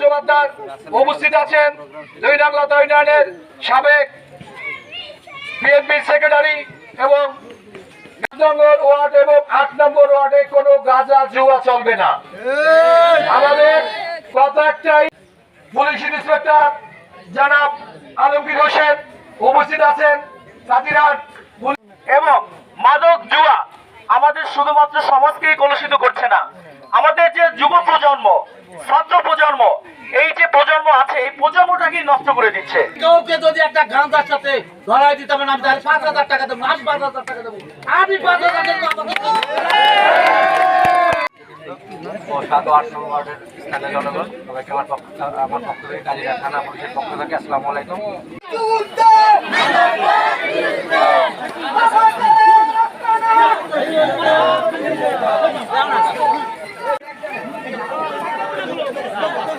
জমাদ্দার উপস্থিত আছেন দুই নাগলাতা ইউনিয়নের সাবেক বিএনপির সেক্রেটারি এবং হোসেন উপস্থিত আছেন এবং মাদক জুয়া আমাদের শুধুমাত্র সমাজকেই কলুষিত করছে না। আমাদের যে যুব ছাত্র প্রজন্ম। এই যে প্রজন্ম আছে এই প্রজন্মটাকেই নষ্ট করে দিচ্ছে। কাউকে যদি একটা গাঁজার সাথে ধরাই দিতে হবে না আমি তাহলে পাঁচ হাজার টাকা দেবো আমি পাঁচ হাজার টাকা দেবো। আমি পাঁচ হাজার টাকা দেবো সাত আট নম্বর ওয়ার্ডের স্থানীয় জনগণ সবাইকে আমার পক্ষ আমার পক্ষ থেকে কালীরা থানা পুলিশের পক্ষ থেকে আসসালামু আলাইকুম।